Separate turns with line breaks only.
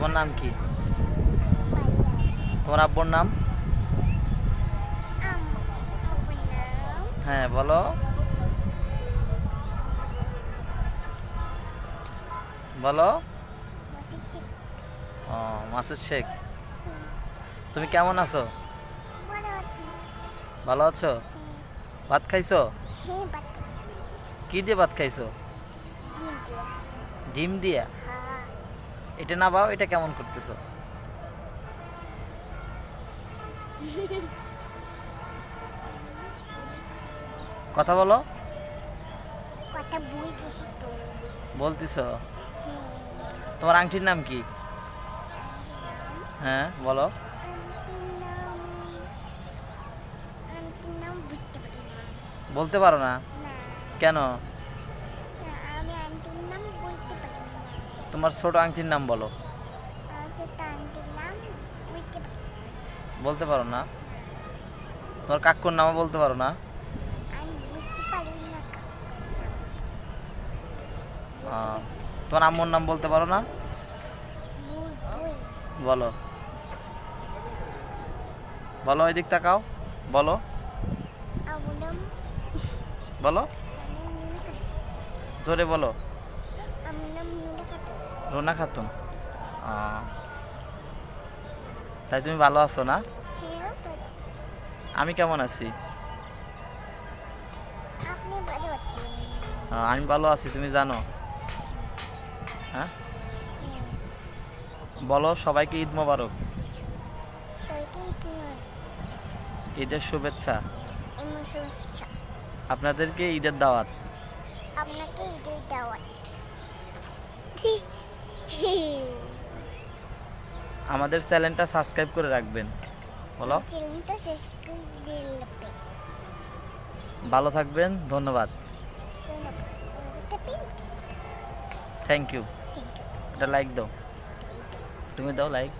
তোমার নাম কি? তোমার আব্বুর নাম? হ্যাঁ বলো। বলো। ও মাসুদ শেখ। তুমি কেমন আছো? ভালো আছো? ভাত খাইছো? কি দিয়ে ভাত খাইছো? ডিম দিয়া? এটা না পাও এটা কেমন করতেছো? কথা বলো।
কথা তো।
বলতেছ? তোমার আংটির নাম কি? হ্যাঁ বলো। বলতে পারো না। কেন? তোমার ছোট আংটির নাম বলো। বলতে পারো না। তোমার কাকুর নামও বলতে পারো না। তোমার আম্মুর নাম বলতে পারো না। বলো। বলো এদিক তাকাও। বলো। বলো। জোরে বলো
আমার নাম নীলা খাতুন।
রোনা খাতুন। তাই তুমি ভালো আছো না? আমি কেমন আছি? আমি ভালো আছি তুমি জানো? হ্যাঁ? বলো সবাইকে ঈদ মোবারক। ঈদের শুভেচ্ছা।
শুভেচ্ছা।
আপনাদেরকে ঈদের দাওয়াত।
আপনাকে ঈদের দাওয়াত।
আমাদের চ্যানেলটা সাবস্ক্রাইব করে রাখবেন। বলো। ভালো থাকবেন ধন্যবাদ। থ্যাংক ইউ এটা লাইক দাও। তুমি দাও লাইক